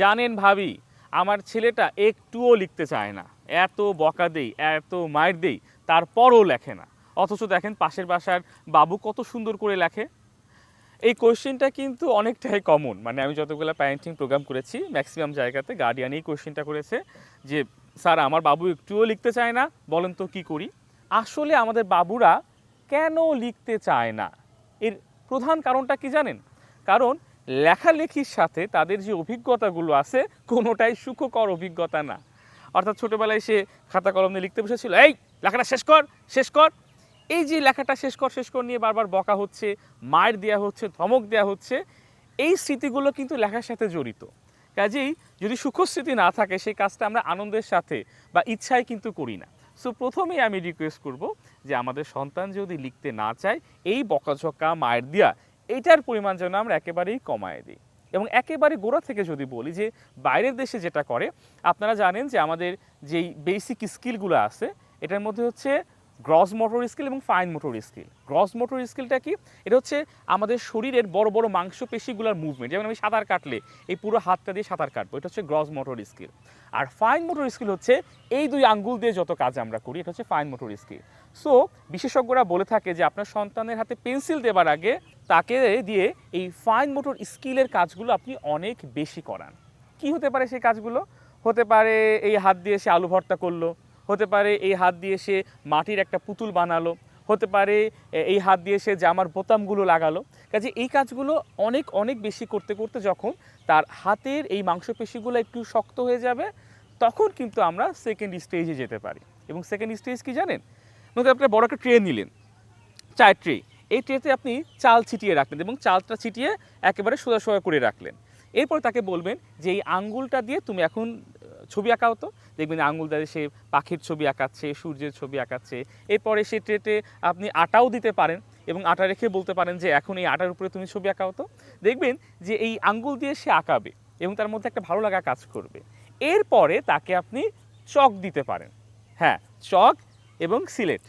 জানেন ভাবি, আমার ছেলেটা একটুও লিখতে চায় না। এত বকা দেই, এত মায়ের দেই, তারপরও লেখে না। অথচ দেখেন পাশের বাসার বাবু কত সুন্দর করে লেখে। এই কোয়েশ্চেনটা কিন্তু অনেকটাই কমন মানে আমি যতগুলো প্যারেন্টিং প্রোগ্রাম করেছি ম্যাক্সিমাম জায়গাতে গার্ডিয়ান এই কোয়েশ্চেনটা করেছে যে, স্যার, আমার বাবু একটুও লিখতে চায় না, বলেন তো কি করি? আসলে আমাদের বাবুরা কেন লিখতে চায় না? এর প্রধান কারণটা কি জানেন? কারণ লেখালেখির সাথে তাদের যে অভিজ্ঞতাগুলো আছে, কোনোটাই সুখকর অভিজ্ঞতা না। অর্থাৎ ছোটোবেলায় সে খাতা কলম নিয়ে লিখতে বসেছিল, এই, লেখাটা শেষ কর শেষ কর। এই যে লেখাটা শেষ কর শেষ কর নিয়ে বারবার বকা হচ্ছে মায়ের দেওয়া হচ্ছে, ধমক দেওয়া হচ্ছে, এই স্মৃতিগুলো কিন্তু লেখার সাথে জড়িত। কাজেই যদি সুখস্মৃতি না থাকে, সেই কাজটা আমরা আনন্দের সাথে বা ইচ্ছায় কিন্তু করি না। সো প্রথমেই আমি রিকোয়েস্ট করব যে আমাদের সন্তান যদি লিখতে না চায়, এই বকাঝকা মায়ের দেওয়া এইটার পরিমাণ যেন আমরা একেবারেই কমায় দিই। এবং একেবারে গোড়া থেকে যদি বলি যে, বাইরের দেশে যেটা করে, আপনারা জানেন যে আমাদের যেই বেসিক স্কিলগুলো আছে, এটার মধ্যে হচ্ছে গ্রস মোটর স্কিল এবং fine motor skill gross motor স্কিলটা কি? এটা হচ্ছে আমাদের শরীরের বড় বড় মাংসপেশিগুলোর মুভমেন্ট যেমন আমি সাঁতার কাটলে, এই পুরো হাতটা দিয়ে সাঁতার কাটবো, এটা হচ্ছে গ্রস মোটর স্কিল আর ফাইন মোটর স্কিল হচ্ছে, এই দুই আঙ্গুল দিয়ে যত কাজ আমরা করি, এটা হচ্ছে ফাইন মোটর স্কিল সো বিশেষজ্ঞরা বলে থাকে যে, আপনার সন্তানের হাতে পেন্সিল দেবার আগে তাকে দিয়ে এই ফাইন মোটর স্কিলের কাজগুলো আপনি অনেক বেশি করান। কি হতে পারে সেই কাজগুলো? হতে পারে এই হাত দিয়ে সে আলু ভর্তা করল, হতে পারে এই হাত দিয়ে সে মাটির একটা পুতুল বানালো, হতে পারে এই হাত দিয়ে সে জামার বোতামগুলো লাগালো। কাজে এই কাজগুলো অনেক অনেক বেশি করতে করতে যখন তার হাতের এই মাংসপেশিগুলো একটু শক্ত হয়ে যাবে, তখন কিন্তু আমরা সেকেন্ড স্টেজে যেতে পারি। এবং সেকেন্ড স্টেজ কি জানেন? নতুন আপনি বড় একটা ট্রে নিলেন, চায়ের ট্রে এই ট্রেতে আপনি চাল ছিটিয়ে রাখলেন এবং চালটা ছিটিয়ে একেবারে সোজা করে রাখলেন। এরপর তাকে বলবেন যে, এই আঙ্গুলটা দিয়ে তুমি এখন ছবি আঁকাও তো? দেখবেন আঙ্গুল দিয়ে সে পাখির ছবি আঁকাচ্ছে, সূর্যের ছবি আঁকাচ্ছে। এরপরে সে ট্রেতে আপনি আটাও দিতে পারেন এবং আটা রেখে বলতে পারেন যে, এখন এই আটার উপরে তুমি ছবি আঁকাও তো? দেখবেন যে, এই আঙ্গুল দিয়ে সে আঁকাবে এবং তার মধ্যে একটা ভালো লাগা কাজ করবে। এরপরে তাকে আপনি চক দিতে পারেন। হ্যাঁ চক এবং সিলেট।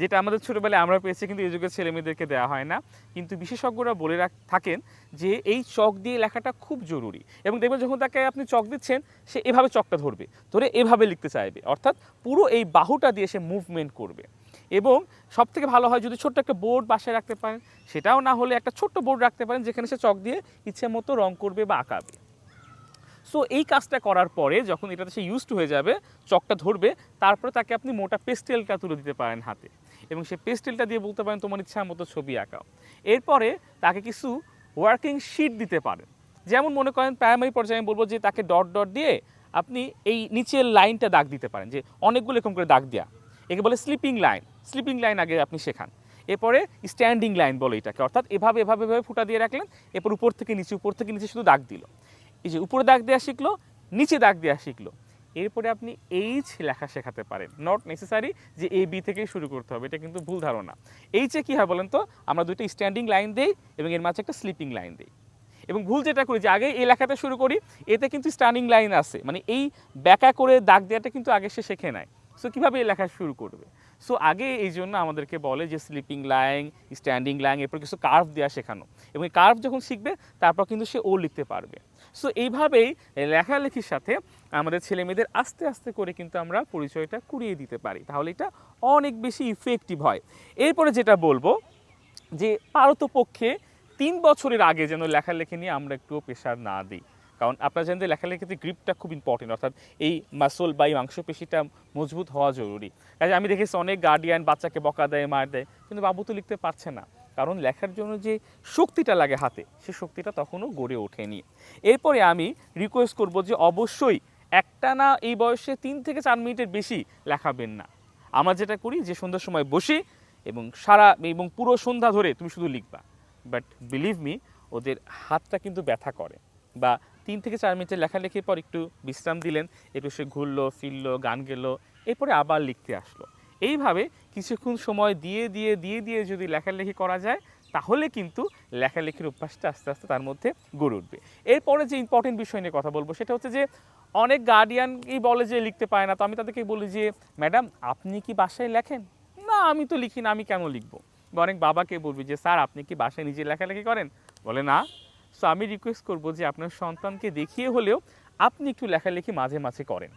যেটা আমাদের ছোটোবেলায় আমরা পেয়েছি, কিন্তু এই যুগের ছেলে মেয়েদেরকে দেওয়া হয় না। কিন্তু বিশেষজ্ঞরা বলে রাখ, থাকেন যে এই চক দিয়ে লেখাটা খুব জরুরি। এবং দেখবেন যখন তাকে আপনি চক দিচ্ছেন, সে এভাবে চকটা ধরবে, ধরে এভাবে লিখতে চাইবে। অর্থাৎ পুরো এই বাহুটা দিয়ে সে মুভমেন্ট করবে। এবং সব থেকে ভালো হয় যদি ছোট্ট একটা বোর্ড বাসায় রাখতে পারেন, সেটাও না হলে একটা ছোট্ট বোর্ড রাখতে পারেন, যেখানে সে চক দিয়ে ইচ্ছে মতো রং করবে বা আঁকাবে। সো এই কাজটা করার পরে যখন এটাতে সে ইউজড হয়ে যাবে, চকটা ধরবে, তারপরে তাকে আপনি মোটা পেস্টেলটা তুলে দিতে পারেন হাতে। এবং সে পেস্টেলটা দিয়ে বলতে পারেন তোমার ইচ্ছা মতো ছবি আঁকাও। এরপরে তাকে কিছু ওয়ার্কিং শিট দিতে পারেন যেমন মনে করেন প্রাইমারি পর্যায়ে আমি বলব যে তাকে ডট ডট দিয়ে আপনি এই নিচের লাইনটা দাগ দিতে পারেন, যে অনেকগুলো এরকম করে দাগ দেওয়া একে বলে স্লিপিং লাইন স্লিপিং লাইন আগে আপনি শেখান। এরপরে স্ট্যান্ডিং লাইন বলে এটাকে। অর্থাৎ এভাবে এভাবে এভাবে ফুটা দিয়ে রাখলেন, এরপর উপর থেকে নিচে, উপর থেকে নিচে শুধু দাগ দিল। এই যে উপরে দাগ দেওয়া শিখলো, নিচে দাগ দেওয়া শিখলো। এরপরে আপনি এইচ লেখা শেখাতে পারেন। নট নেসেসারি যে এ বি থেকেই শুরু করতে হবে, এটা কিন্তু ভুল ধারণা। এইচে কী হয় বলেন তো? আমরা দুইটা স্ট্যান্ডিং লাইন দিই এবং এর মাঝে একটা স্লিপিং লাইন দিই। এবং ভুল যেটা করি যে আগে এই লেখাতে শুরু করি, এতে কিন্তু স্ট্যান্ডিং লাইন আছে। মানে এই ব্যাকা করে দাগ দেওয়াটা কিন্তু আগে সে শেখে নেয় সো কীভাবে এই লেখা শুরু করবে? সো আগে এই জন্য আমাদেরকে বলে যে স্লিপিং লাইন স্ট্যান্ডিং লাইন এরপর কিছু কার্ভ দেওয়া শেখানো। এবং এই কার্ভ যখন শিখবে, তারপর কিন্তু সে ও লিখতে পারবে। সো এইভাবেই লেখালেখির সাথে আমাদের ছেলে মেয়েদের আস্তে আস্তে করে কিন্তু আমরা পরিচয়টা কুড়িয়ে দিতে পারি। তাহলে এটা অনেক বেশি ইফেক্টিভ হয়। এরপরে যেটা বলব, যে পারতপক্ষে তিন বছরের আগে যেন লেখালেখি নিয়ে আমরা একটুও প্রেশার না দিই। কারণ আপনারা জানেন যে লেখালেখিতে গ্রিপটা খুব ইম্পর্টেন্ট অর্থাৎ এই মাসল বা এই মাংসপেশিটা মজবুত হওয়া জরুরি। কাজে আমি দেখেছি অনেক গার্ডিয়ান বাচ্চাকে বকা দেয়, মার দেয়, কিন্তু বাবু তো লিখতে পারছে না। কারণ লেখার জন্য যে শক্তিটা লাগে হাতে, সে শক্তিটা তখনও গড়ে ওঠেনি। এরপরে আমি রিকোয়েস্ট করব যে অবশ্যই একটা না এই বয়সে তিন থেকে চার মিনিটের বেশি লেখাবেন না। আমরা যেটা করি যে সন্ধ্যার সময় বসি এবং সারা এবং পুরো সন্ধ্যা ধরে তুমি শুধু লিখবা। বাট বিলিভ মি ওদের হাতটা কিন্তু ব্যথা করে বা তিন থেকে চার মিনিটের লেখালেখির পর একটু বিশ্রাম দিলেন একটু সে ঘুরলো, ফিরলো, গান গেলো, এরপরে আবার লিখতে আসলো। এইভাবে কিছুক্ষণ সময় দিয়ে দিয়ে দিয়ে দিয়ে যদি লেখালেখি করা যায়, তাহলে কিন্তু লেখালেখির অভ্যাসটা আস্তে আস্তে তার মধ্যে গড়ে উঠবে। এরপরে যে ইম্পর্টেন্ট বিষয় নিয়ে কথা বলব, সেটা হচ্ছে যে অনেক গার্ডিয়ানই বলে যে লিখতে পায় না। তো আমি তাদেরকে বলি যে, ম্যাডাম, আপনি কি বাসায় লেখেন? না, আমি তো লিখি না, আমি কেন লিখব? বা অনেক বাবাকে বলবি যে, স্যার, আপনি কি বাসায় নিজে লেখালেখি করেন? বলে, না। সো আমি রিকোয়েস্ট করব যে আপনার সন্তানকে দেখিয়ে হলেও আপনি একটু লেখালেখি মাঝে মাঝে করেন।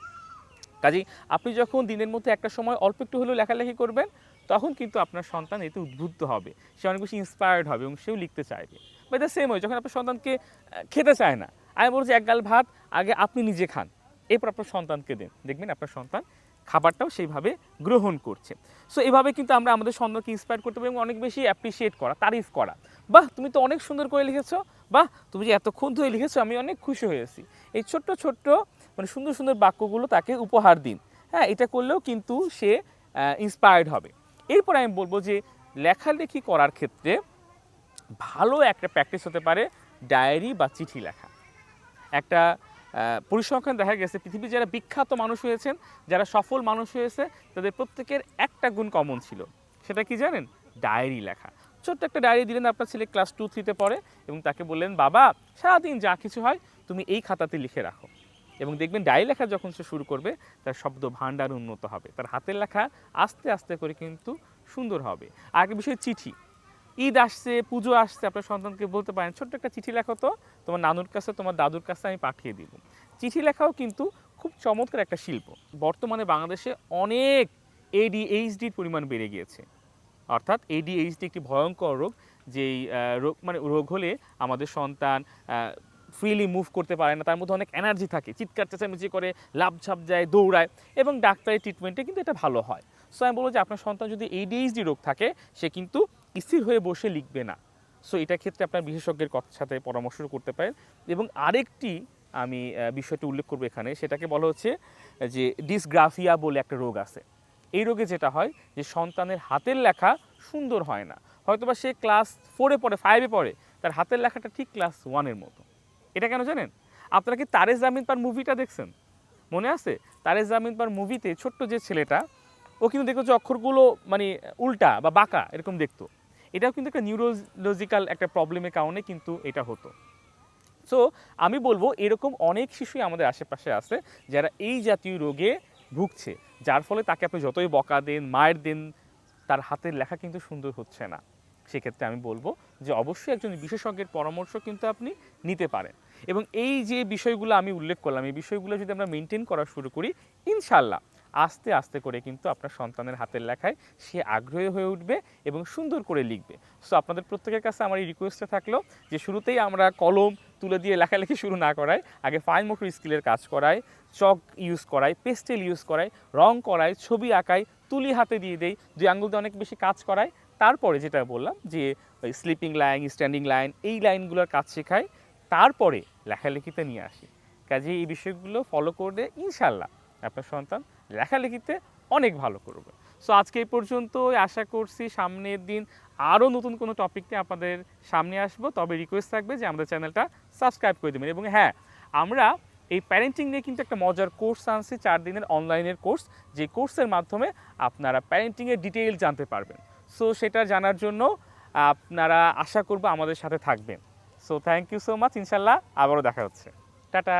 কাজেই আপনি যখন দিনের মধ্যে একটা সময় অল্প একটু হলেও লেখালেখি করবেন, তখন কিন্তু আপনার সন্তান এতে উদ্বুদ্ধ হবে। সে অনেক বেশি ইন্সপায়ার্ড হবে এবং সেও লিখতে চাইবে। বা দ্য সেম হয় যখন আপনার সন্তানকে খেতে চায় না, আমি বলছি এক গাল ভাত, আগে আপনি নিজে খান। এরপর আপনার সন্তানকে দেন। দেখবেন আপনার সন্তান খাবারটাও সেইভাবে গ্রহণ করছে। সো এভাবে কিন্তু আমরা আমাদের সন্তানকে ইন্সপায়ার করতে পারি এবং অনেক বেশি অ্যাপ্রিসিয়েট করা, তারিফ করা। বাহ, তুমি তো অনেক সুন্দর করে লিখেছো। বাহ, তুমি যে এতক্ষণ ধরে লিখেছো, আমি অনেক খুশি হয়েছি এই ছোট্ট ছোট্ট মানে সুন্দর সুন্দর বাক্যগুলো তাকে উপহার দিন। হ্যাঁ এটা করলেও কিন্তু সে ইন্সপায়ার্ড হবে। এরপর আমি বলব যে লেখালেখি করার ক্ষেত্রে ভালো একটা প্র্যাকটিস হতে পারে ডায়েরি বা চিঠি লেখা। একটা পরিসংখ্যান দেখা গেছে, পৃথিবীর যারা বিখ্যাত মানুষ হয়েছেন, যারা সফল মানুষ হয়েছে, তাদের প্রত্যেকের একটা গুণ কমন ছিল। সেটা কি জানেন? ডায়েরি লেখা। ছোট্ট একটা ডায়েরি দিলেন আপনার ছেলে ক্লাস টু থ্রিতে পড়ে এবং তাকে বললেন, বাবা, সারাদিন যা কিছু হয়, তুমি এই খাতাতে লিখে রাখো। এবং দেখবেন ডায়েরি লেখা যখন সে শুরু করবে, তার শব্দ ভাণ্ডার উন্নত হবে। তার হাতের লেখা আস্তে আস্তে করে কিন্তু সুন্দর হবে। আর একটা বিষয় চিঠি। ঈদ আসছে, পুজো আসছে, আপনার সন্তানকে বলতে পারেন, ছোট্ট একটা চিঠি লেখো তো, তোমার নানুর কাছে, তোমার দাদুর কাছে আমি পাঠিয়ে দিব। চিঠি লেখাও কিন্তু খুব চমৎকার একটা শিল্প। বর্তমানে বাংলাদেশে অনেক এডিএইচডির পরিমাণ বেড়ে গিয়েছে। অর্থাৎ এডিএইচডি একটি ভয়ঙ্কর রোগ, যেই রোগ মানে রোগ হলে আমাদের সন্তান ফ্রিলি মুভ করতে পারে না, তার মধ্যে অনেক এনার্জি থাকে। চিৎকার, চেঁচামেচি করে লাভঝাপ যায়, দৌড়ায় এবং ডাক্তারের ট্রিটমেন্টে কিন্তু এটা ভালো হয়। সো আমি বলব যে আপনার সন্তান যদি এডিএইচডি রোগ থাকে, সে কিন্তু স্থির হয়ে বসে লিখবে না। সো এটা ক্ষেত্রে আপনার বিশেষজ্ঞের সাথে পরামর্শ করতে পারেন। এবং আরেকটি আমি বিষয়টি উল্লেখ করব এখানে, সেটাকে বলা হচ্ছে যে ডিসগ্রাফিয়া বলে একটা রোগ আছে। এই রোগে যেটা হয় যে সন্তানের হাতের লেখা সুন্দর হয় না। হয়তোবা সে ক্লাস ফোরে পড়ে ফাইভে পড়ে, তার হাতের লেখাটা ঠিক ক্লাস ওয়ানের মতো। এটা কেন জানেন? আপনারা কি তারে জামিন পার মুভিটা দেখছেন? মনে আছে? তারে জামিন পার মুভিতে ছোট্ট যে ছেলেটা, ও কিন্তু দেখো যে অক্ষরগুলো মানে উল্টা বা বাঁকা, এরকম দেখতো। এটাও কিন্তু একটা নিউরোলজিক্যাল একটা প্রবলেমের কারণে কিন্তু এটা হতো। সো আমি বলব এরকম অনেক শিশুই আমাদের আশেপাশে আছে যারা এই জাতীয় রোগে ভুগছে, যার ফলে তাকে আপনি যতই বকা দেন মায়ের দেন, তার হাতের লেখা কিন্তু সুন্দর হচ্ছে না। সেক্ষেত্রে আমি বলব যে অবশ্যই একজন বিশেষজ্ঞের পরামর্শ কিন্তু আপনি নিতে পারেন। এবং এই যে বিষয়গুলো আমি উল্লেখ করলাম, এই বিষয়গুলো যদি আমরা মেনটেন করা শুরু করি ইনশাল্লাহ আস্তে আস্তে করে কিন্তু আপনার সন্তানের হাতের লেখায় সে আগ্রহী হয়ে উঠবে এবং সুন্দর করে লিখবে। সো আপনাদের প্রত্যেকের কাছে আমার এই রিকোয়েস্টটা থাকল যে শুরুতেই আমরা কলম তুলে দিয়ে লেখালেখি শুরু না করাই, আগে ফাইন মোটর স্কিলের কাজ করাই চক ইউজ করাই পেস্টেল ইউজ করাই, রং করাই, ছবি আঁকাই, তুলি হাতে দিয়ে দেই, দুই আঙ্গুল দিয়ে অনেক বেশি কাজ করাই। তারপরে যেটা বললাম যে স্লিপিং লাইন স্ট্যান্ডিং লাইন এই লাইনগুলোর কাজ শেখাই। তারপরে লেখালেখিতে নিয়ে আসি। কাজে এই বিষয়গুলো ফলো করলে ইনশাল্লাহ আপনার সন্তান লেখালেখিতে অনেক ভালো করবে। সো আজকে এই পর্যন্তই। আশা করছি সামনের দিন আরও নতুন কোনো টপিক নিয়ে আপনাদের সামনে আসব। তবে রিকোয়েস্ট থাকবে যে আমাদের চ্যানেলটা সাবস্ক্রাইব করে দেবেন। এবং হ্যাঁ আমরা এই প্যারেন্টিং নিয়ে কিন্তু একটা মজার কোর্স আনছি, চার দিনের অনলাইনের কোর্স যে কোর্সের মাধ্যমে আপনারা প্যারেন্টিংয়ের ডিটেইল জানতে পারবেন। সো সেটা জানার জন্য আপনারা আশা করব আমাদের সাথে থাকবেন। So thank you so much ইনশাল্লাহ আবারও দেখা হচ্ছে। টাটা!